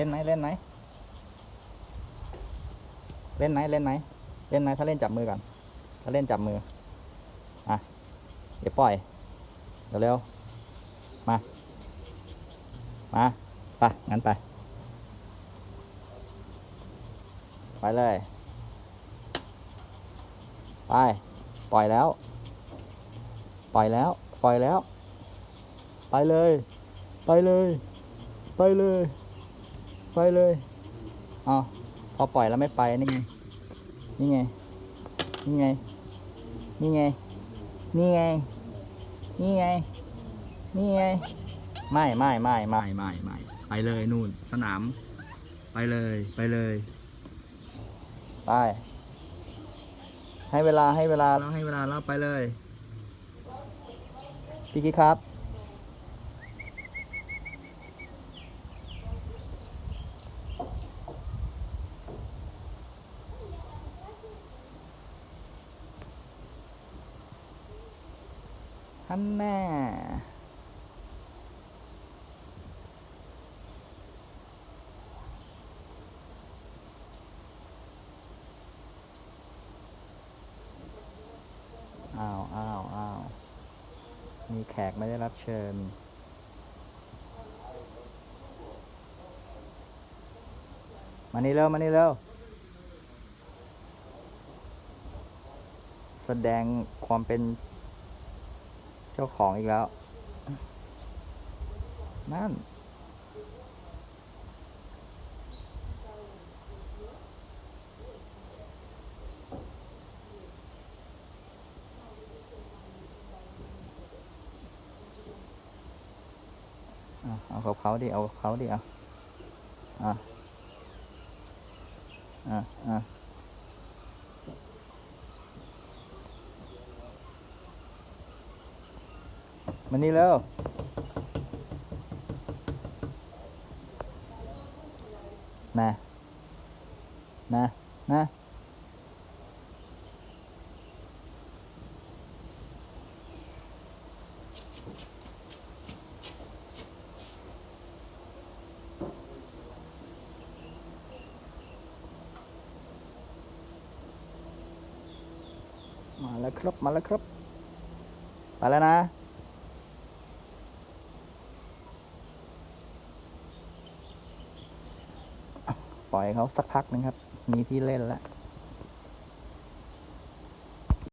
ล่นไหมเล่นไหมเล่นไหมเล่นไหมเล่นไหมถ้าเล่นจับมือก่อน ถ้าเล่นจับมือ อะ เดี๋ยวปล่อยเร็ว มา มาไปงั้นไป ไปเลย ไป ปล่อยแล้ว ปล่อยแล้ว ปล่อยแล้ว ไปเลย ไปเลย ไปเลย ไปเลยเอาพอปล่อยแล้วไม่ไปนี่ไงนี่ไงนี่ไงนี่ไงนี่ไงนี่ไงนี่ไงไม่ไม่ไม่ไม่ไม่ไม่ไปเลยนู่นสนาม ไปเลยไปเลยไปให้เวลาให้เวลาแล้วให้เวลาแล้วไปเลยพี่กิ๊กครับ ท่านแน่อ้าวอ้าวอ้าวมีแขกไม่ได้รับเชิญมานี่เร็วมานี่เร็วแสดงความเป็น จ้าของอีกแล้ว นั่น เอาเอาเขาดิ เอาเขาดิ เอาอะอะอะ มานี่เร็วนะนะนะมาแล้วครับ มาแล้วครับ ไปแล้วนะ ปล่อยเขาสักพักหนึ่งครับ มีที่เล่นแล้ว